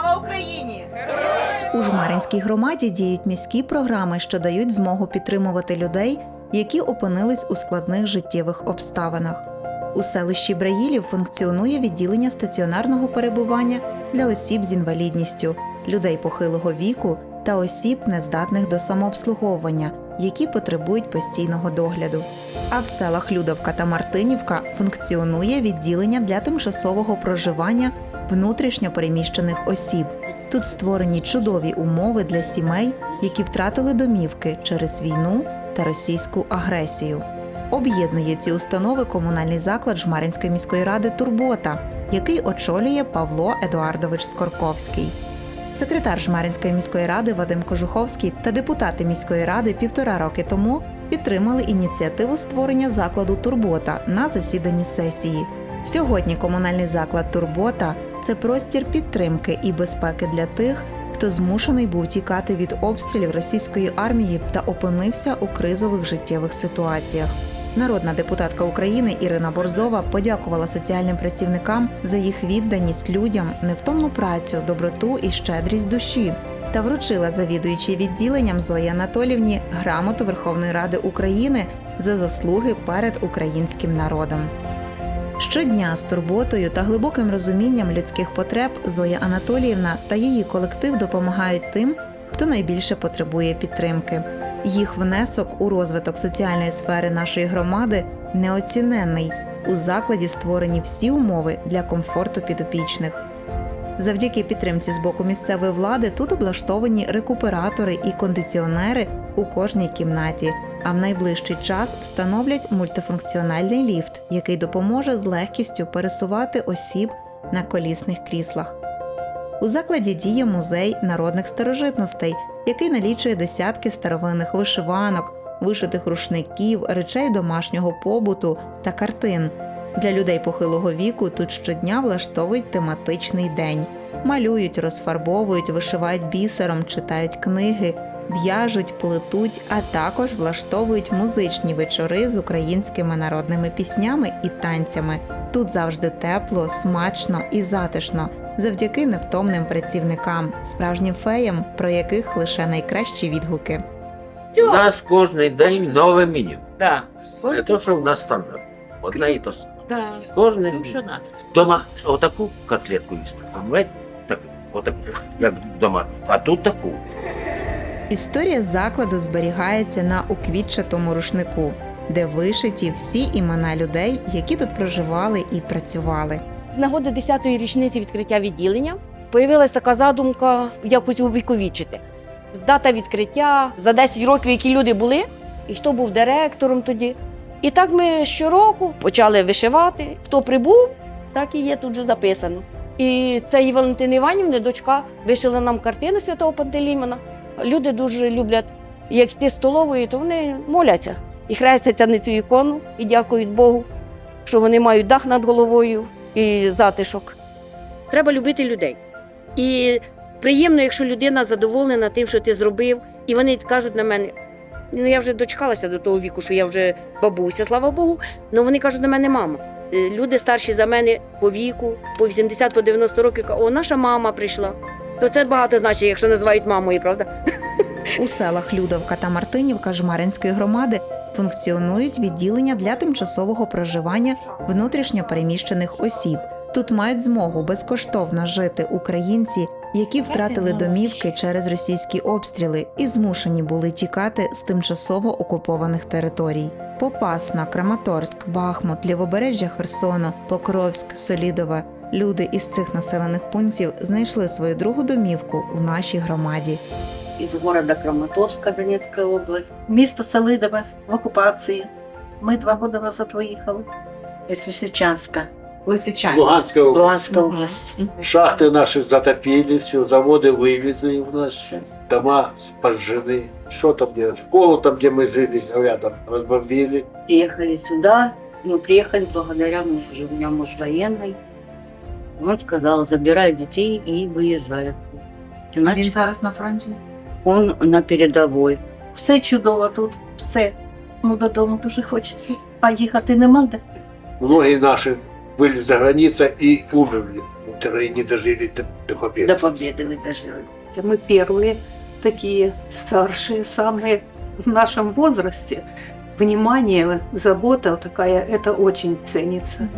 Слава Україні! У Жмаринській громаді діють міські програми, що дають змогу підтримувати людей, які опинились у складних життєвих обставинах. У селищі Браїлів функціонує відділення стаціонарного перебування для осіб з інвалідністю, людей похилого віку та осіб, нездатних до самообслуговування, які потребують постійного догляду. А в селах Людовка та Мартинівка функціонує відділення для тимчасового проживання внутрішньо переміщених осіб. Тут створені чудові умови для сімей, які втратили домівки через війну та російську агресію. Об'єднує ці установи комунальний заклад Жмаринської міської ради Турбота, який очолює Павло Едуардович Скорковський. Секретар Жмаринської міської ради Вадим Кожуховський та депутати міської ради півтора роки тому підтримали ініціативу створення закладу Турбота на засіданні сесії. Сьогодні комунальний заклад Турбота це простір підтримки і безпеки для тих, хто змушений був тікати від обстрілів російської армії та опинився у кризових життєвих ситуаціях. Народна депутатка України Ірина Борзова подякувала соціальним працівникам за їх відданість людям, невтомну працю, доброту і щедрість душі та вручила завідуючій відділенням Зої Анатолівні грамоту Верховної Ради України за заслуги перед українським народом. Щодня з турботою та глибоким розумінням людських потреб Зоя Анатоліївна та її колектив допомагають тим, хто найбільше потребує підтримки. Їх внесок у розвиток соціальної сфери нашої громади неоціненний. У закладі створені всі умови для комфорту підопічних. Завдяки підтримці з боку місцевої влади тут облаштовані рекуператори і кондиціонери у кожній кімнаті. А в найближчий час встановлять мультифункціональний ліфт, який допоможе з легкістю пересувати осіб на колісних кріслах. У закладі діє музей народних старожитностей, який налічує десятки старовинних вишиванок, вишитих рушників, речей домашнього побуту та картин. Для людей похилого віку тут щодня влаштовують тематичний день, малюють, розфарбовують, вишивають бісером, читають книги, в'яжуть, плетуть, а також влаштовують музичні вечори з українськими народними піснями і танцями. Тут завжди тепло, смачно і затишно, завдяки невтомним працівникам, справжнім феям, про яких лише найкращі відгуки. У нас кожен день нове меню. Да. Не то, що в нас стандарт. Одне і то саме. Да. Кожен Ну, дома отаку котлетку їсти. А ми так, отаку, як вдома. А тут таку. Історія закладу зберігається на уквітчатому рушнику, де вишиті всі імена людей, які тут проживали і працювали. З нагоди 10-ї річниці відкриття відділення появилась така задумка якось увіковічити. Дата відкриття за 10 років, які люди були, і хто був директором тоді. І так ми щороку почали вишивати. Хто прибув, так і є тут же записано. І це і Валентина Іванівна, дочка, вишила нам картину святого Пантелеймона. Люди дуже люблять, як йти столовою, то вони моляться і хрестяться на цю ікону і дякують Богу, що вони мають дах над головою і затишок. Треба любити людей. І приємно, якщо людина задоволена тим, що ти зробив, і вони кажуть на мене. Ну, я вже дочекалася до того віку, що я вже бабуся, слава Богу. але вони кажуть на мене мама. Е, Люди старші за мене по віку, по 80 по 90 років, о, наша мама прийшла. То це багато значить, якщо називають мамою, правда? У селах Людовка та Мартинівка Жмаринської громади функціонують відділення для тимчасового проживання внутрішньо переміщених осіб. Тут мають змогу безкоштовно жити українці, які втратили домівки через російські обстріли і змушені були тікати з тимчасово окупованих територій. Попасна, Краматорськ, Бахмут, Лівобережжя Херсону, Покровськ, Солідове. Люди із цих населених пунктів знайшли свою другу домівку у нашій громаді. Із города Краматорська, Донецька область. Місто Селидове в окупації. Ми два роки назад виїхали. Із Лисичанська. Лисичанськ. Луганська область. Луганська область. Шахты наши затопили, все, заводы вывезли у нас, дома спожжены. Что там делать? Школу там, где мы жили, рядом разбомбили. приехали сюда. Мы приехали благодаря мужу. У меня муж военный. Он сказал, забирай детей и выезжай. Значит, зараз на фронті. он на передовой. Все чудово тут, все. Ну додому дуже хочеться. А їхати нема де. Многие наши были за границей и умерли. которые не дожили до, до победы. До победы не дожили. Мы первые такие старшие, самые в нашем возрасте. Внимание, забота такая, это очень ценится.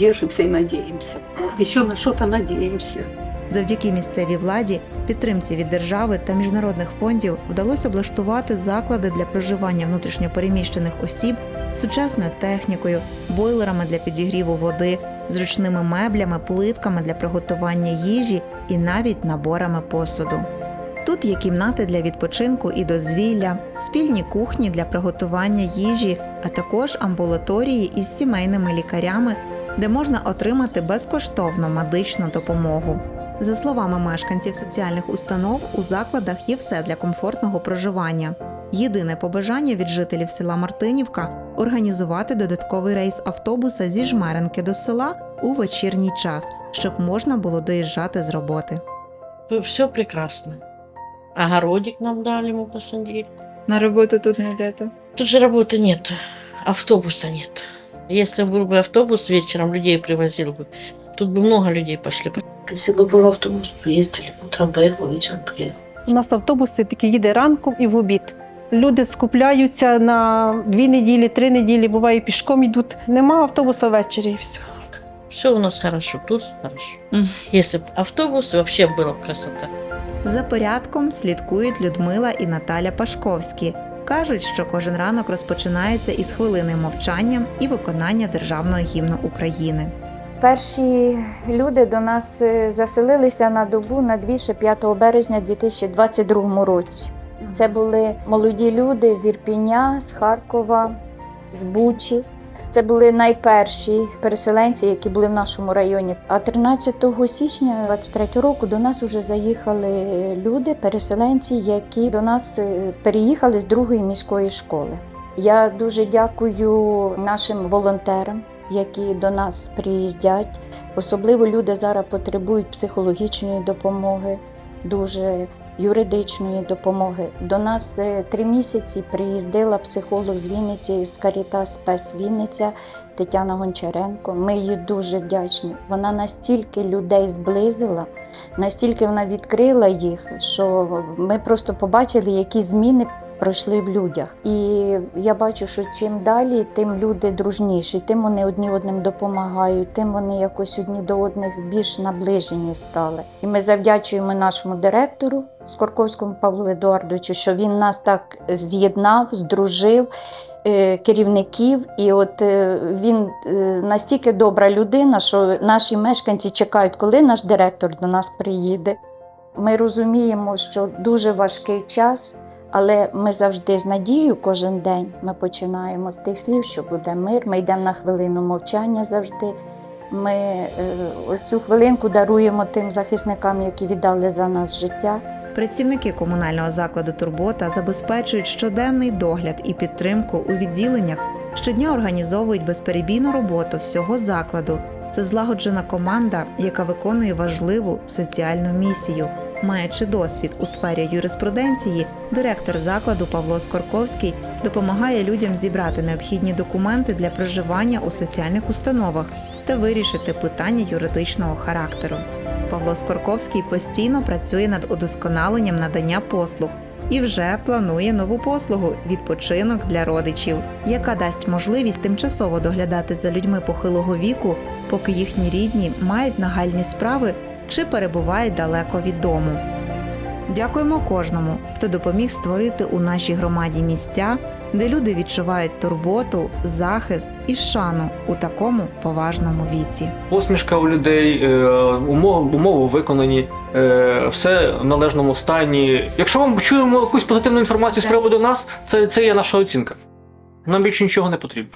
Держимся и надеемся. Еще на что-то надеемся. Завдяки місцевій владі, підтримці від держави та міжнародних фондів вдалося облаштувати заклади для проживання внутрішньопереміщених осіб сучасною технікою, бойлерами для підігріву води, зручними меблями, плитками для приготування їжі і навіть наборами посуду. Тут є кімнати для відпочинку і дозвілля, спільні кухні для приготування їжі, а також амбулаторії із сімейними лікарями, де можна отримати безкоштовну медичну допомогу. За словами мешканців соціальних установ, у закладах є все для комфортного проживання. Єдине побажання від жителів села Мартинівка організувати додатковий рейс автобуса зі жмеренки до села у вечірній час, щоб можна було доїжджати з роботи. Все прекрасно. Огородик нам дали, мы посадили. На роботу тут не йдете. Тут же работы нет, автобуса нет. Если был бы автобус вечером, людей привозил бы, тут бы много людей пошли. Если бы был автобус, то ездили. Утром поехал, вечером приехал. У нас автобус тільки їде ранком і в обід. Люди скупляються на дві неділі, три неділі, буває пішком йдуть. Нема автобуса ввечері і все. Все у нас хорошо, тут хорошо. Если бы автобус, вообще была бы красота. За порядком слідкують Людмила і Наталя Пашковські. Кажуть, що кожен ранок розпочинається із хвилини мовчання і виконання державного гімну України. Перші люди до нас е, заселилися на добу на двіше 5 березня 2022 році. Це були молоді люди з Ірпіня, з Харкова, з Бучі. Це були найперші переселенці, які були в нашому районі. А 13 січня 23 року до нас вже заїхали люди, переселенці, які до нас е, переїхали з другої міської школи. Я дуже дякую нашим волонтерам, які до нас приїздять. Особливо люди зараз потребують психологічної допомоги, дуже юридичної допомоги. До нас е, три місяці приїздила психолог з Вінниці з Карітас Спес Вінниця Тетяна Гончаренко. Ми їй дуже вдячні. Вона настільки людей зблизила, настільки вона відкрила їх, що ми просто побачили, які зміни пройшли в людях. І я бачу, що чим далі, тим люди дружніші, тим вони одні одним допомагають, тим вони якось одні до одних більш наближені стали. І ми завдячуємо нашому директору Скорковському Павлу Едуардовичу, що він нас так з'єднав, здружив. е, Керівників, і от е, він е, настільки добра людина, що наші мешканці чекають, коли наш директор до нас приїде. Ми розуміємо, що дуже важкий час, але ми завжди з надією кожен день ми починаємо з тих слів, що буде мир. Ми йдемо на хвилину мовчання завжди. Ми е, цю хвилинку даруємо тим захисникам, які віддали за нас життя. Працівники комунального закладу Турбота забезпечують щоденний догляд і підтримку у відділеннях, щодня організовують безперебійну роботу всього закладу. Це злагоджена команда, яка виконує важливу соціальну місію. Маючи досвід у сфері юриспруденції, директор закладу Павло Скорковський допомагає людям зібрати необхідні документи для проживання у соціальних установах та вирішити питання юридичного характеру. Павло Скорковський постійно працює над удосконаленням надання послуг і вже планує нову послугу відпочинок для родичів, яка дасть можливість тимчасово доглядати за людьми похилого віку, поки їхні рідні мають нагальні справи чи перебувають далеко від дому. Дякуємо кожному, хто допоміг створити у нашій громаді місця, де люди відчувають турботу, захист і шану у такому поважному віці. Посмішка у людей, е, умови, умови виконані, е, все в належному стані. Якщо ми чуємо якусь позитивну інформацію з приводу нас, це, це є наша оцінка. Нам більше нічого не потрібно.